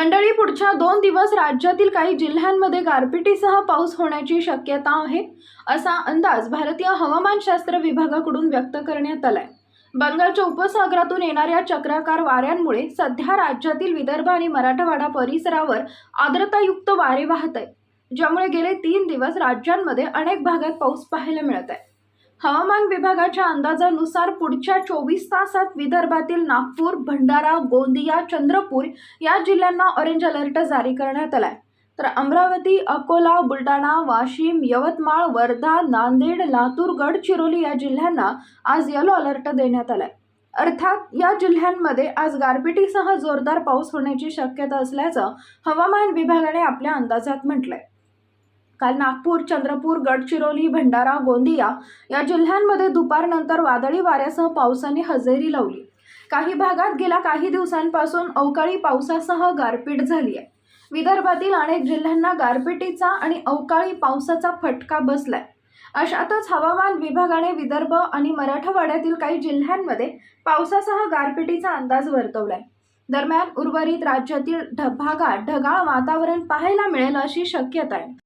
मंडळी पुढच्या दोन दिवस राज्यातील काही जिल्ह्यांमध्ये गारपिटीसह पाऊस होण्याची शक्यता आहे असा अंदाज भारतीय हवामानशास्त्र विभागाकडून व्यक्त करण्यात आलाय. बंगालच्या उपसागरातून येणाऱ्या चक्राकार वाऱ्यांमुळे सध्या राज्यातील विदर्भ आणि मराठवाडा परिसरावर आर्द्रतायुक्त वारे वाहत आहे ज्यामुळे गेले तीन दिवस राज्यांमध्ये अनेक भागात पाऊस पाहायला मिळत आहे. हवामान विभागाच्या अंदाजानुसार पुढच्या चोवीस तासात विदर्भातील नागपूर भंडारा गोंदिया चंद्रपूर या जिल्ह्यांना ऑरेंज अलर्ट जारी करण्यात आलाय. तर अमरावती अकोला बुलढाणा वाशिम यवतमाळ वर्धा नांदेड लातूर गडचिरोली या जिल्ह्यांना आज येलो अलर्ट देण्यात आलाय. अर्थात या जिल्ह्यांमध्ये आज गारपिटीसह जोरदार पाऊस होण्याची शक्यता असल्याचं हवामान विभागाने आपल्या अंदाजात म्हटलंय. काल नागपूर चंद्रपूर गडचिरोली भंडारा गोंदिया या जिल्ह्यांमध्ये दुपारनंतर वादळी वाऱ्यासह पावसाने हजेरी लावली. काही भागात गेल्या काही दिवसांपासून अवकाळी पावसासह गारपीट झाली आहे. विदर्भातील अनेक जिल्ह्यांना गारपिटीचा आणि अवकाळी पावसाचा फटका बसलाय. अशातच हवामान विभागाने विदर्भ आणि मराठवाड्यातील काही जिल्ह्यांमध्ये पावसासह गारपिटीचा अंदाज वर्तवलाय. दरम्यान उर्वरित राज्यातील ढ भागात ढगाळ वातावरण पाहायला मिळेल अशी शक्यता आहे.